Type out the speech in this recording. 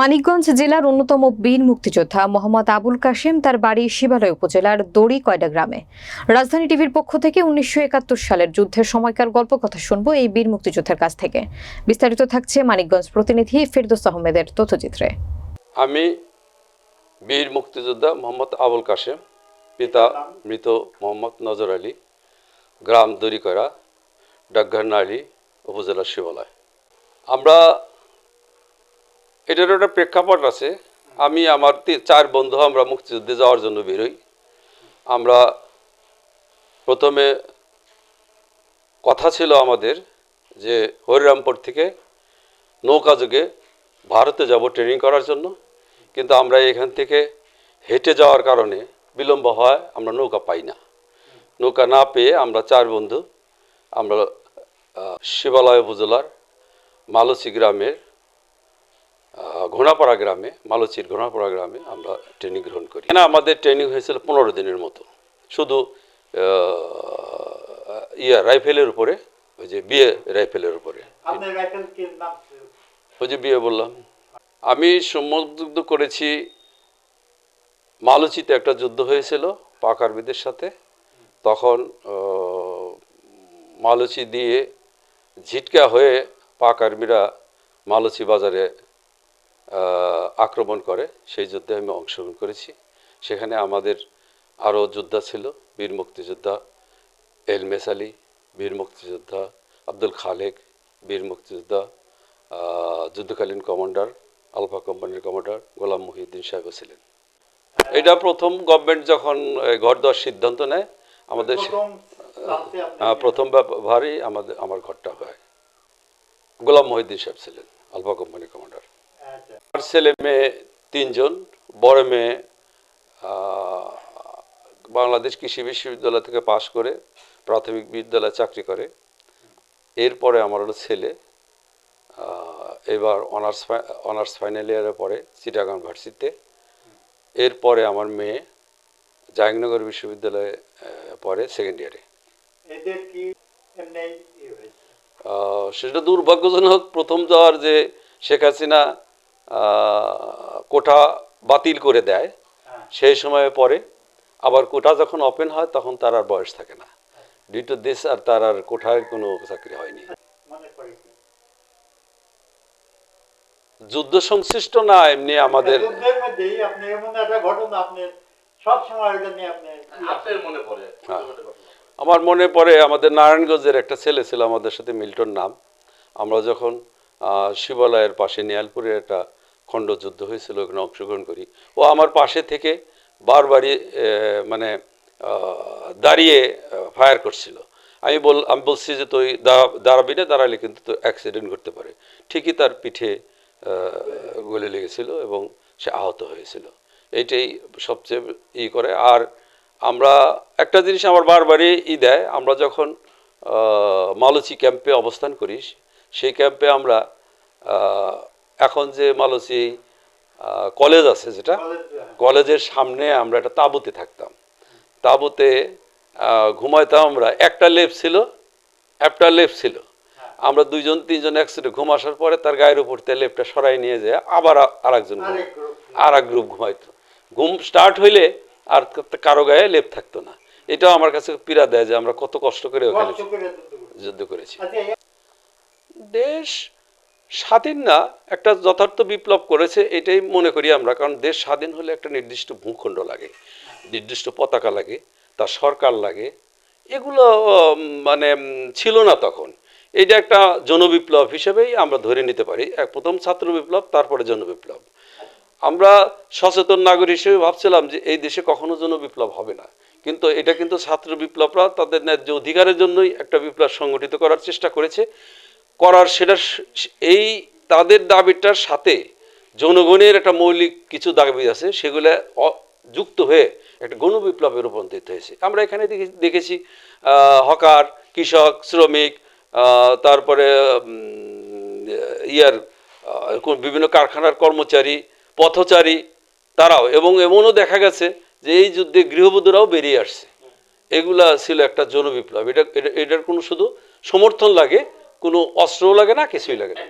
মানিকগঞ্জ জেলার অন্যতম বীর মুক্তিযোদ্ধা মোহাম্মদ আবুল কাশেম তার বাড়ি শিবালয় উপজেলার দড়ি কয়ডা গ্রামে। রাজধানী টিভির পক্ষ থেকে উনিশশো একাত্তর সালের যুদ্ধের সময়কার গল্প কথা শুনব এই বীর মুক্তিযোদ্ধার কাছ থেকে। বিস্তারিত থাকছে মানিকগঞ্জ প্রতিনিধি ফেরদৌস আহমেদের তথ্যচিত্রে। আমি বীর মুক্তিযোদ্ধা মোহাম্মদ আবুল কাশেম, পিতা মৃত মোহাম্মদ নজর আলী, গ্রাম দড়িকরা ডাকঘরনালী উপজেলা শিবালয়। আমরা এটার একটা প্রেক্ষাপট আছে। আমি আমার চার বন্ধু আমরা মুক্তিযুদ্ধে যাওয়ার জন্য বেরোই। আমরা প্রথমে কথা ছিল আমাদের যে হরিরামপুর থেকে নৌকা যুগে ভারতে যাব ট্রেনিং করার জন্য। কিন্তু আমরা এখান থেকে হেঁটে যাওয়ার কারণে বিলম্ব হয়, আমরা নৌকা পাই না। নৌকা না পেয়ে আমরা চার বন্ধু, আমরা শিবালয় উপজেলার মালচি গ্রামের ঘোড়াপাড়া গ্রামে মালচির ঘোড়াপাড়া গ্রামে আমরা ট্রেনিং গ্রহণ করি। এখানে আমাদের ট্রেনিং হয়েছিল পনেরো দিনের মতো। শুধু ইয়া রাইফেলের উপরে ওই যে বিয়ে রাইফেলের উপরে? ওই যে বিয়ে বললাম। আমি সম্মুখ করেছি মালচিতে একটা যুদ্ধ হয়েছিল পাক আরবিদের সাথে। তখন মালচি দিয়ে ঝিটকা হয়ে পাক আর্মিরা মালুচি বাজারে আক্রমণ করে সেই যুদ্ধে আমি অংশগ্রহণ করেছি। সেখানে আমাদের আরও যোদ্ধা ছিল বীর মুক্তিযোদ্ধা এলমেস আলী বীর মুক্তিযোদ্ধা আব্দুল খালেক বীর মুক্তিযোদ্ধা যুদ্ধকালীন কমান্ডার আলফা কোম্পানির কমান্ডার গোলাম মহিউদ্দিন সাহেবও ছিলেন। এটা প্রথম গভর্নমেন্ট যখন ঘর দেওয়ার সিদ্ধান্ত নেয় আমাদের প্রথম ব্যাপারই আমাদের আমার ঘরটা হয়। গোলাম মহিউদ্দিন সাহেব ছিলেন আলফা কোম্পানির কমান্ডার। আমার ছেলে মেয়ে তিনজন বড় মেয়ে বাংলাদেশ কৃষি বিশ্ববিদ্যালয় থেকে পাশ করে প্রাথমিক বিদ্যালয়ে চাকরি করে। এরপরে আমার হলো ছেলে এবার অনার্স অনার্স ফাইনাল ইয়ারে পড়ে চিটাগাং ভার্সিটিতে। এরপরে আমার মেয়ে জাহাঙ্গীরনগর বিশ্ববিদ্যালয়ে পড়ে সেকেন্ড ইয়ারে। ইয়ে সেটা দুর্ভাগ্যজনক প্রথম যাওয়ার যে শেখ হাসিনা কোটা বাতিল করে দেয় হ্যাঁ। সেই সময়ে পরে আবার কোটা যখন ওপেন হয় তখন তার আর বয়স থাকে না ডিউ টু দিস আর তার আর কোঠায় কোনো চাকরি হয়নি মনে? যুদ্ধ সংশ্লিষ্ট না এমনি আমাদের যুদ্ধের মধ্যেই আপনি এমন একটা ঘটনা আপনি সব সময় ওটা নিয়ে আপনি আপনার মনে পড়ে হ্যাঁ। আমার মনে পড়ে আমাদের নারায়ণগঞ্জের একটা ছেলে ছিল আমাদের সাথে মিল্টন নাম আমরা যখন আহ, শিবালয়ের পাশে নিয়ালপুরে একটা খণ্ড যুদ্ধ হয়েছিল, ওখানে অংশগ্রহণ করি। ও আমার পাশে থেকে বারবারই মানে দাঁড়িয়ে ফায়ার করছিল। আমি বল, আমি বলছি যে, তুই দাঁড়া- দাঁড়াবি না, দাঁড়ালে কিন্তু তো অ্যাক্সিডেন্ট করতে পারে। ঠিকই তার পিঠে গলে লেগেছিল এবং সে আহত হয়েছিল। এইটাই সবচেয়ে ই করে। আর আমরা, একটা জিনিস আমার বারবারই ই দেয়, আমরা যখন মালচি ক্যাম্পে অবস্থান করি সেই ক্যাম্পে আমরা এখন যে মালচি আহ, কলেজ আছে যেটা কলেজের সামনে আমরা একটা তাঁবুতে থাকতাম। তাঁবুতে ঘুমাইতাম আমরা। একটা লেপ ছিল একটা লেপ ছিল। আমরা দুইজন তিনজন একসাথে ঘুম আসার পরে তার গায়ের উপর থেকে লেপটা সরাই নিয়ে যায় আবার আর একজন আর এক গ্রুপ। ঘুমাইতো। ঘুম স্টার্ট হইলে আর কারও গায়ে লেপ থাকতো না। এটাও আমার কাছে পীড়া দেয় যে আমরা কত কষ্ট করে ওখানে যুদ্ধ করেছি। আচ্ছা দেশ স্বাধীন না, একটা যথার্থ বিপ্লব করেছে, এটাই মনে করি আমরা। কারণ দেশ স্বাধীন হলে একটা নির্দিষ্ট ভূখণ্ড লাগে, নির্দিষ্ট পতাকা লাগে, তার সরকার লাগে। এগুলো মানে ছিল না তখন। এটা একটা জনবিপ্লব হিসেবেই আমরা ধরে নিতে পারি। এক প্রথম ছাত্র বিপ্লব, তারপরে জনবিপ্লব। আমরা সচেতন নাগরিক হিসেবে ভাবছিলাম যে এই দেশে কখনো যেন বিপ্লব হবে না। কিন্তু এটা কিন্তু ছাত্র বিপ্লবরা তাদের ন্যায্য অধিকারের জন্যই একটা বিপ্লব সংগঠিত করার চেষ্টা করেছে। করার সেটা এই তাদের দাবিটার সাথে জনগণের একটা মৌলিক কিছু দাবি আছে, সেগুলো যুক্ত হয়ে একটা গণবিপ্লবে রূপান্তরিত হয়েছে। আমরা এখানে দেখে- দেখেছি হকার, কৃষক, শ্রমিক তারপরে ইয়ার বিভিন্ন কারখানার কর্মচারী, পথচারী তারাও, এবং এমনও দেখা গেছে যে এই যুদ্ধে গৃহবধূরাও বেরিয়ে আসছে। এগুলা ছিল একটা জনবিপ্লব। এটা- এটার কোনো শুধু সমর্থন লাগে কোনো অস্ত্রও লাগে না কিছুই লাগে না।